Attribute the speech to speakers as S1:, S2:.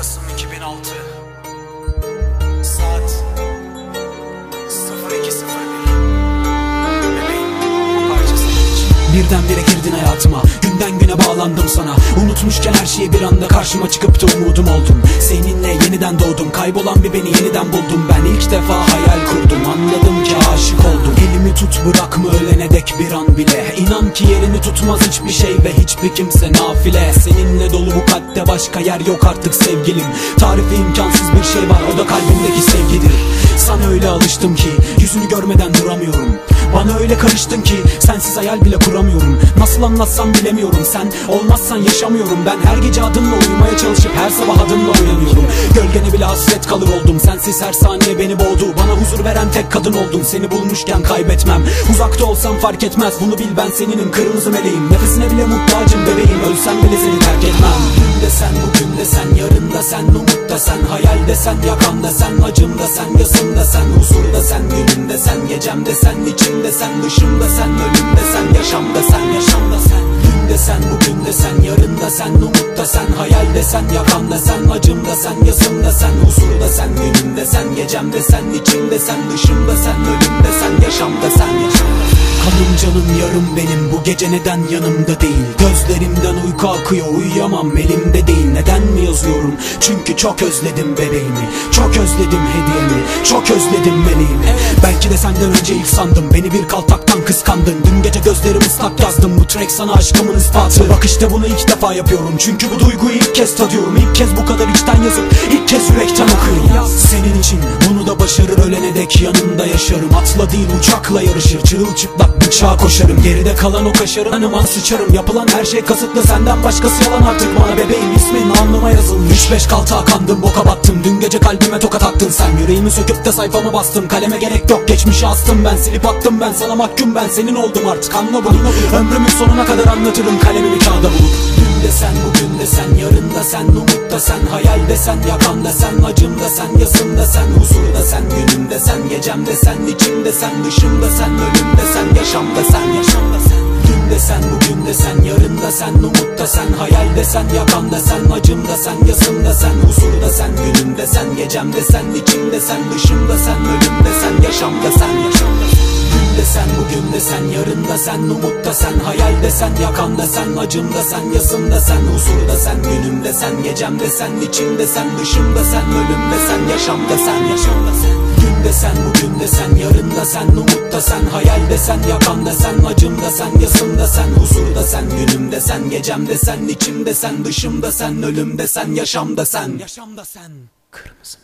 S1: Kasım 2006 Saat 02.01 Bebeğim bu parça senin için. Birdenbire girdin hayatıma. Günden güne bağlandım sana. Unutmuşken her şeyi bir anda karşıma çıkıp da umudum oldun Seninle yeniden doğdum. Kaybolan bir beni yeniden buldum. Ben ilk defa hayal kurdum. Anladım ki aşık oldum tutmaz hiçbir şey ve hiçbir kimse nafile. Seninle dolu bu kalpte başka yer yok artık sevgilim. Tarifi imkansız bir şey var o da kalbimdeki sevgidir. Sana öyle alıştım ki yüzünü görmeden duramıyorum Bana öyle karıştın ki sensiz hayal bile kuramıyorum. Nasıl anlatsam bilemiyorum. Sen olmazsan yaşamıyorum. Ben her gece adınla uyumaya çalışıp her sabah adınla uyanıyorum Gölgene bile hasret kalır oldum. Sensiz her saniye beni boğdu. Bana huzur veren tek kadın oldun seni bulmuşken kaybetmem. Uzakta olsam fark etmez. Bunu bil ben seninim kırmızı meleğim. Nefesine bile muhtacım bebeğim. Ölsem bile seni terk etmem. Dün de sen bugün de sen yarın da sen da sen Hayal de sen yakan da sen acım da sen yasım da sen Huzur da sen günüm de sen gecem de sen içimde sen dışımda sen ölüm de sen yaşam da sen yaşam da sen de sen bugün de sen yarın da sen umut da sen Hayal de sen yakan da sen acım da sen yasım da sen Huzur da sen günüm de sen gecem de sen içimde sen dışımda sen ölüm de sen yaşam da sen. Da Kanım canım yarım benim bu gece neden yanımda değil? Gözlerimden uyku akıyor uyuyamam elimde değil. Neden mi yazıyorum? Çünkü çok özledim bebeğimi. Çok özledim hediyemi çok özledim meleğimi. Belki de senden önce ilk sandım beni bir kaltaktan kıskandın. Dün gece gözlerim ıslak yazdım. Bu track sana aşkımın ispatı Bak işte bunu ilk defa yapıyorum. Çünkü bu duyguyu ilk kez tadıyorum. İlk kez bu kadar içten yazıp ilk kez yürekten okuyorum. Senin için bunu da başarır ölene dek yanında yaşarım. Atla değil uçakla yarışır. Çırılçıplak bıçağa koşarım. Geride kalan o kaşarın hanıma sıçarım. Yapılan her şey kasıtlı senden başkası yalan artık bana. Bebeğim ismin alnıma yazılmış. 3-5 kaltağa kandım boka battım kalbime tokat attın sen. Yüreğimi söküp de sayfamı bastım Kaleme gerek yok geçmişi astım ben. Silip attım ben sana mahkum ben. Senin oldum artık anla bunu. Ömrümün sonuna kadar anlatırım kalemimi kağıda bulup. Dün de sen bugün de sen. Yarın da sen umut da sen. Hayal de sen yakan da sen. Acım da sen yasım da sen. Huzur da sen günüm de sen. Gecem de sen içimde sen. Dışımda sen ölüm de sen. Yaşam da sen yaşam da sen Dün de sen bugün de sen yarın da sen umut da sen Hayal de sen yakan da sen acım da sen yasım da sen Huzur da sen günüm de sen gecem de sen içimde sen dışımda sen ölüm de sen yaşam da sen yaşam da sen de sen bugün de sen yarın da sen umut da sen Hayal de sen yakan da sen acım da sen yasım da sen Huzur da sen günüm de sen gecem de sen içimde sen dışımda sen ölüm de sen yaşam da sen yaşam da sen Dün de sen bugün de sen yarın da sen umut da sen Hayal de sen yakan da sen acım da sen yasım da sen Huzur da sen günüm de sen gecem de sen içimde sen dışımda sen ölüm de sen yaşam da sen Yaşam da sen Kırmızı